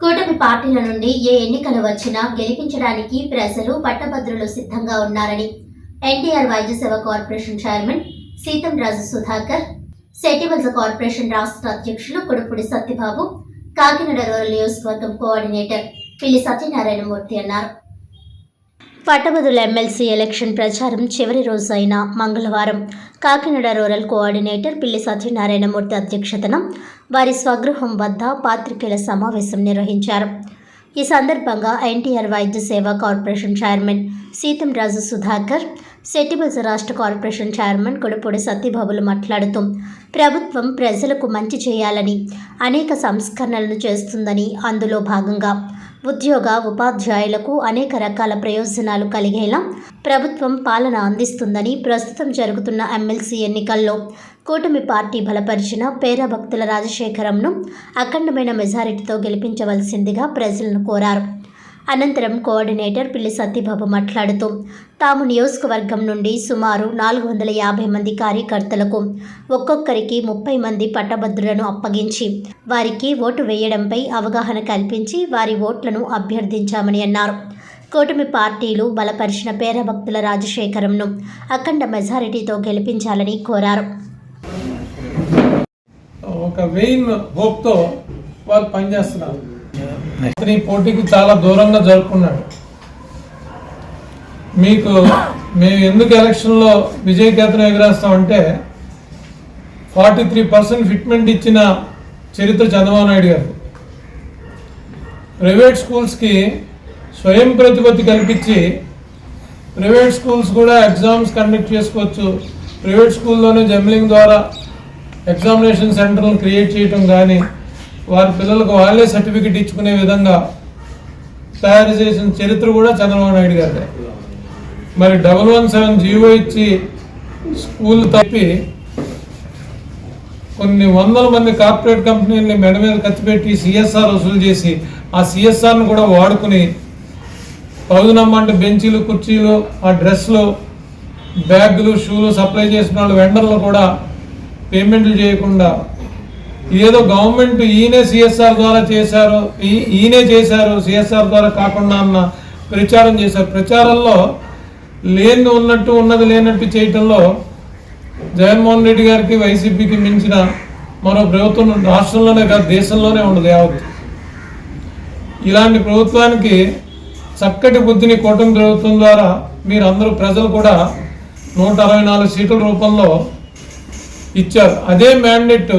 కూటమి పార్టీల నుండి ఏ ఎన్నికలు వచ్చినా గెలిపించడానికి ప్రజలు పట్టభద్రులు సిద్ధంగా ఉన్నారని ఎన్టీఆర్ వైద్య సేవ కార్పొరేషన్ చైర్మన్ సీతం రాజు సుధాకర్ సెటివల్స్ కార్పొరేషన్ రాష్ట్ర అధ్యక్షులు కొడుపుడి సత్యబాబు కాకినాడ రూరల్ నియోజకవర్గం కోఆర్డినేటర్ పిల్లి సత్యనారాయణమూర్తి అన్నారు. పట్టభద్రుల ఎమ్మెల్సీ ఎలక్షన్ ప్రచారం చివరి రోజు అయిన మంగళవారం. కాకినాడ రూరల్ కోఆర్డినేటర్ పిల్లి సత్యనారాయణమూర్తి అధ్యక్షతన వారి స్వగృహం వద్ద పాత్రికేయుల సమావేశం నిర్వహించారు. ఈ సందర్భంగా ఎన్టీఆర్ వైద్య సేవా కార్పొరేషన్ చైర్మన్ సీతం రాజు సుధాకర్ సెట్టిబల్స్ రాష్ట్ర కార్పొరేషన్ చైర్మన్ కొడపూడి సత్యబాబులు మాట్లాడుతూ ప్రభుత్వం ప్రజలకు మంచి చేయాలని అనేక సంస్కరణలను చేస్తుందని అందులో భాగంగా ఉద్యోగ ఉపాధ్యాయులకు అనేక రకాల ప్రయోజనాలు కలిగేలా ప్రభుత్వం పాలన అందిస్తుందని ప్రస్తుతం జరుగుతున్న ఎమ్మెల్సీ ఎన్నికల్లో కూటమి పార్టీ బలపరిచిన పేర భక్తుల రాజశేఖరంను అఖండమైన మెజారిటీతో గెలిపించవలసిందిగా ప్రజలను కోరారు. అనంతరం కోఆర్డినేటర్ పిల్లి సత్యబాబు మాట్లాడుతూ తాము నియోజకవర్గం నుండి సుమారు నాలుగు వందల యాభై మంది కార్యకర్తలకు ఒక్కొక్కరికి ముప్పై మంది పట్టభద్రులను అప్పగించి వారికి ఓటు వేయడంపై అవగాహన కల్పించి వారి ఓట్లను అభ్యర్థించామని అన్నారు. కూటమి పార్టీలు బలపరిచిన పేరభక్తుల రాజశేఖరంను అఖండ మెజారిటీతో గెలిపించాలని కోరారు. ఒక వెయిన్ హోప్తో వాళ్ళు పనిచేస్తున్నారు. అతని ఈ పోటీకి చాలా దూరంగా జరుపుకున్నాడు. మీకు మేము ఎందుకు ఎలక్షన్లో విజయకేతనం ఎగిరేస్తామంటే ఫార్టీ త్రీ పర్సెంట్ ఫిట్మెంట్ ఇచ్చిన చరిత్ర చంద్రబాబు నాయుడు గారు. ప్రైవేట్ స్కూల్స్కి స్వయం ప్రతిపత్తి కల్పించి ప్రైవేట్ స్కూల్స్ కూడా ఎగ్జామ్స్ కండక్ట్ చేసుకోవచ్చు. ప్రైవేట్ స్కూల్లోనే జంబ్లింగ్ ద్వారా ఎగ్జామినేషన్ సెంటర్లు క్రియేట్ చేయటం కానీ వారి పిల్లలకు వాళ్ళే సర్టిఫికెట్ ఇచ్చుకునే విధంగా తయారు చేసిన చరిత్ర కూడా చంద్రబాబు నాయుడు గారిదే. మరి డబల్ వన్ సెవెన్ జీవో ఇచ్చి స్కూల్ తప్పి కొన్ని వందల మంది కార్పొరేట్ కంపెనీలని మెడ మీద కత్తిపెట్టి సిఎస్ఆర్ వసూలు చేసి ఆ సిఎస్ఆర్ను కూడా వాడుకుని పౌదునమ్మంటే బెంచీలు కుర్చీలు ఆ డ్రెస్లు బ్యాగులు షూలు సప్లై చేసిన వాళ్ళు వెండర్లు కూడా పేమెంట్లు చేయకుండా ఏదో గవర్నమెంట్ ఈయనే సిఎస్ఆర్ ద్వారా చేశారు ఈ- ఈయనే చేశారు సిఎస్ఆర్ ద్వారా కాకుండా అన్న ప్రచారం చేశారు. ప్రచారంలో లేని ఉన్నట్టు ఉన్నది లేనట్టు చేయటంలో జగన్మోహన్ రెడ్డి గారికి వైసీపీకి మించిన మరో ప్రభుత్వం రాష్ట్రంలోనే కాదు దేశంలోనే ఉండదు యావత్. ఇలాంటి ప్రభుత్వానికి చక్కటి బుద్ధిని కూటమి ప్రభుత్వం ద్వారా మీరందరూ ప్రజలు కూడా నూట అరవై నాలుగు సీట్ల రూపంలో ఇచ్చారు. అదే మ్యాండేట్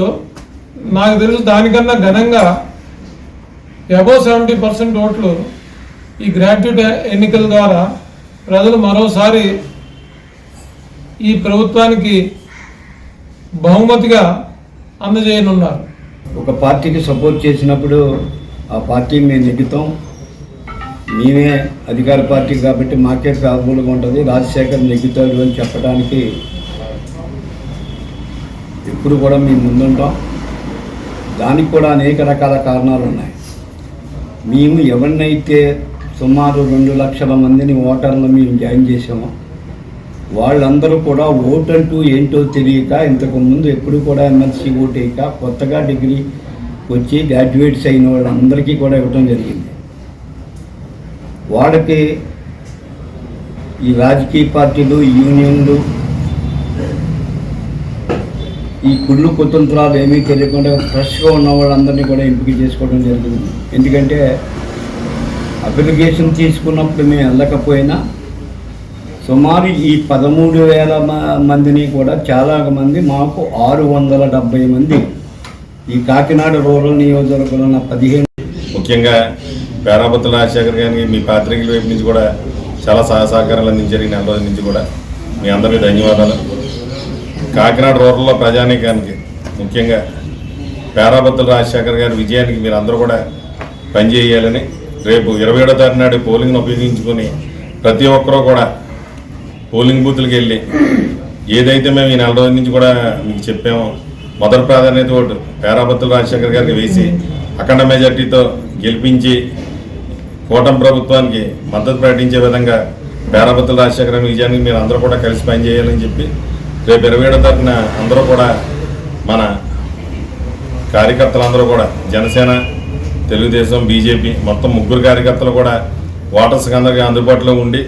నాకు తెలుసు దానికన్నా ఘనంగా అబో సెవెంటీ పర్సెంట్ ఓట్లు ఈ గ్రాడ్యుయేట్ ఎన్నికల ద్వారా ప్రజలు మరోసారి ఈ ప్రభుత్వానికి బహుమతిగా అందజేయనున్నారు. ఒక పార్టీకి సపోర్ట్ చేసినప్పుడు ఆ పార్టీ మేము నెగ్గుతాం. మేమే అధికార పార్టీ కాబట్టి మాకే ప్రాబుల్గా ఉంటుంది. రాజశేఖర్ నెగ్గుతాడు అని చెప్పడానికి ఎప్పుడు కూడా మేము ముందుంటాం. దానికి కూడా అనేక రకాల కారణాలు ఉన్నాయి. మేము ఎవరినైతే సుమారు రెండు లక్షల మందిని ఓటర్లు మేము జాయిన్ చేసామో వాళ్ళందరూ కూడా ఓటు అంటూ ఏంటో తెలియక ఇంతకుముందు ఎప్పుడు కూడా ఎమ్మెల్సీ ఓటు వేయక కొత్తగా డిగ్రీ వచ్చి గ్రాడ్యుయేట్స్ అయిన వాళ్ళందరికీ కూడా ఇవ్వడం జరిగింది. వాళ్ళకి ఈ రాజకీయ పార్టీలు యూనియన్లు ఈ కుళ్ళు కుతంత్రాలు ఏమీ తెలియకుండా ఫ్రెష్గా ఉన్న వాళ్ళందరినీ కూడా ఎంపిక చేసుకోవడం జరుగుతుంది. ఎందుకంటే అప్లికేషన్ తీసుకున్నప్పుడు మేము వెళ్ళకపోయినా సుమారు ఈ పదమూడు వేల మందిని కూడా చాలా మంది మాకు ఆరు వందల డెబ్బై మంది ఈ కాకినాడ రూరల్ నియోజకవర్గంలో ఉన్న పదిహేను ముఖ్యంగా పేరాపత్తుల రాజశేఖర్ గారికి మీ పాత్రికల వైపు నుంచి కూడా చాలా సహాయ సహకారాలు అందించారు ఈ నెల రోజుల నుంచి కూడా. మీ అందరికీ ధన్యవాదాలు. కాకినాడ రూరల్లో ప్రజానీకానికి ముఖ్యంగా పేరాపత్తుల రాజశేఖర్ గారి విజయానికి మీరు అందరూ కూడా పనిచేయాలని రేపు ఇరవై ఏడో తారీఖు నాడు పోలింగ్ను ఉపయోగించుకొని ప్రతి ఒక్కరూ కూడా పోలింగ్ బూత్లకు వెళ్ళి ఏదైతే మేము ఈ నెల రోజుల నుంచి కూడా మీకు చెప్పామో మొదటి ప్రాధాన్యత ఓటు పేరాబత్తుల రాజశేఖర్ గారికి వేసి అఖండ మెజార్టీతో గెలిపించి కూటమి ప్రభుత్వానికి మద్దతు ప్రకటించే విధంగా పేరాపత్తుల రాజశేఖర్ గారి విజయానికి మీరు అందరూ కూడా కలిసి పనిచేయాలని చెప్పి రేపు ఇరవై ఏడో తారీఖున అందరూ కూడా మన కార్యకర్తలందరూ కూడా జనసేన తెలుగుదేశం బీజేపీ మొత్తం ముగ్గురు కార్యకర్తలు కూడా ఓటర్స్కి అందరికీ అందుబాటులో ఉండి